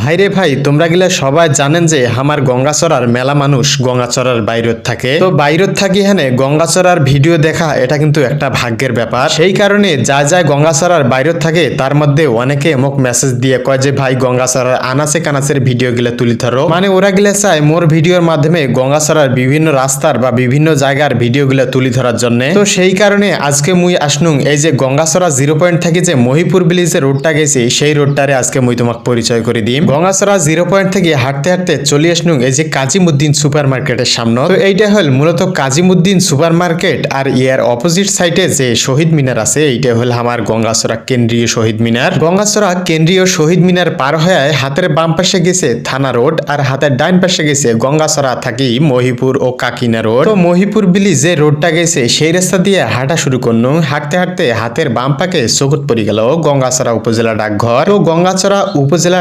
ভাইরে ভাই, তোমরা গিলা সবাই জানেন যে আমার গঙ্গাচড়ার মেলা মানুষ গঙ্গাচড়ার বাইরত থাকে। তো বাইরত থাকি হ্যানে গঙ্গাচড়ার ভিডিও দেখা, এটা কিন্তু একটা ভাগ্যের ব্যাপার। সেই কারণে যা যা গঙ্গাচড়ার বাইরত থাকে, তার মধ্যে অনেকে মোক মেসেজ দিয়ে কয় যে, ভাই, গঙ্গাচড়ার আনাচে কানাচের ভিডিও গিলা তুলি ধরো। মানে ওরা গিলা চায় মোর ভিডিওর মাধ্যমে গঙ্গাচড়ার বিভিন্ন রাস্তার বা বিভিন্ন জায়গার ভিডিও গুলা তুলি ধরার জন্য। তো সেই কারণে আজকে মুই আসনুং, এই যে গঙ্গাচড়া জিরো পয়েন্ট থেকে যে মহিপুর ব্রিজের রোডটা গেছি, সেই রোডটারে আজকে মুই তোমাকে পরিচয় করে দিই গঙ্গাচড়া জিরো পয়েন্ট থেকে হাঁটতে হাঁটতে চলে আসনুং এই যে কাজিমুদ্দিন সুপার মার্কেটের সামনে। তো এইটা হল মূলত কাজিমুদ্দিন সুপার মার্কেট আর ইয়ার অপোজিট সাইডে যে শহীদ মিনার আছে, এইটা হল আমার গঙ্গাচড়া কেন্দ্রীয় শহীদ মিনার। গঙ্গাচড়া কেন্দ্রীয় শহীদ মিনার পার হয়ে হাতের বাম পাশে গেছে থানা রোড আর হাতের ডাইন পাশে গেছে গঙ্গাচড়া থাকি মহিপুর ও কাকিনা রোড। তো মহিপুর বিলি যে রোডটা গেছে, সেই রাস্তা দিয়ে হাঁটা শুরু করনু। হাঁটতে হাঁটতে হাতের বাম পাকে চকুত পড়ে গেল গঙ্গাচড়া উপজেলা ডাকঘর। তো গঙ্গাচড়া উপজেলা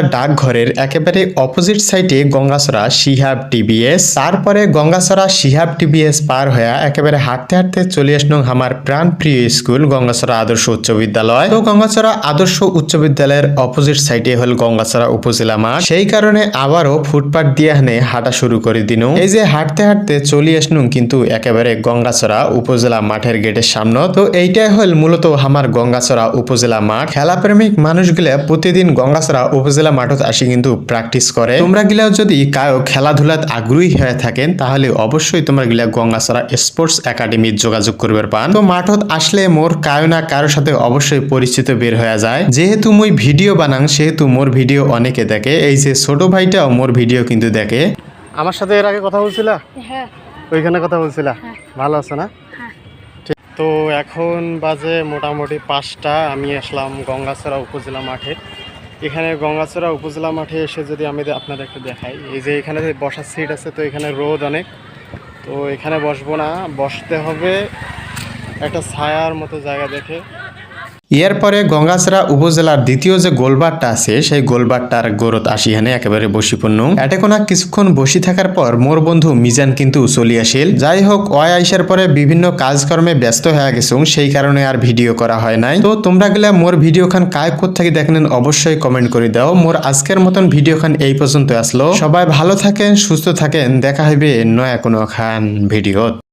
ডাকঘরের একেবারে অপোজিট সাইডে গঙ্গাচড়া শিহাব টিবিএস তারপরে গঙ্গাচড়া শিহাব টিবিএস পার হয়ে একেবারে হাঁটতে হাঁটতে চলে আসনু আমার প্রাণ প্রিয় স্কুল গঙ্গাচড়া আদর্শ উচ্চ বিদ্যালয়। তো গঙ্গাচড়া আদর্শ উচ্চ বিদ্যালয়ের অপোজিট সাইডে হল গঙ্গাচড়া উপজেলা মাঠ। সেই কারণে আবারও ফুটপাথ দিয়ে হানে হাঁটা শুরু করে দিনু। এই যে হাঁটতে হাঁটতে চলে আসনু কিন্তু একেবারে গঙ্গাচড়া উপজেলা মাঠের গেটের সামনে। তো এইটাই হল মূলত আমার গঙ্গাচড়া উপজেলা মাঠ। খেলাপ্রেমিক মানুষগুলা প্রতিদিন গঙ্গাচড়া উপজেলা মাঠত আসি কিন্তু প্র্যাকটিস করে। তোমরা গিলাও যদি কারও খেলাধুলাত আগ্রহী হয়ে থাকেন তাহলে অবশ্যই তোমরা গিলা গঙ্গাচড়া স্পোর্টস একাডেমি যোগাযোগ করবে পান। তো মাঠত আসলে মোর কারও না কারোর সাথে অবশ্যই পরিচিত বের হয়ে যায়। যেহেতু মুই ভিডিও বানাং সেহেতু মোর ভিডিও অনেকে দেখে। এই যে ছোট ভাইটাও মোর ভিডিও কিন্তু দেখে। আমার সাথে এর আগে কথা বলছিলা? হ্যাঁ। ওইখানে কথা বলছিলা? হ্যাঁ। ভালো আছে না? হ্যাঁ। তো এখন বাজে মোটামুটি পাঁচটা আমি আসলাম গঙ্গাচড়া উপজেলা মাঠে। এখানে গঙ্গাচড়া উপজেলা মাঠে এসে যদি আমি আপনাদের একটু দেখাই, এই যে এখানে বসার সিট আছে, তো এখানে রোদ অনেক। তো এখানে বসবো না, বসতে হবে একটা ছায়ার মতো জায়গা দেখে। এর পরে গঙ্গাচড়া উপজেলার দ্বিতীয় যে গোলবারটা আছে, সেই গোলবারটার গোরত আসি হানে একেবারে বসি পণ্য এটে কোনা কিছুক্ষণ বসি থাকার পর মোর বন্ধু মিজান কিন্তু চলি আসিল যাই হোক, অয় আইসার পরে বিভিন্ন কাজকর্মে ব্যস্ত হয়ে গেছুম সেই কারণে আর ভিডিও করা হয় নাই। তো তোমরা গেলে মোর ভিডিও খান কায় থেকে দেখলেন অবশ্যই কমেন্ট করে দাও। মোর আজকের মতন ভিডিও খান এই পর্যন্ত আসলো। সবাই ভালো থাকেন, সুস্থ থাকেন। দেখা হইবে নয়া কোনো খান ভিডিও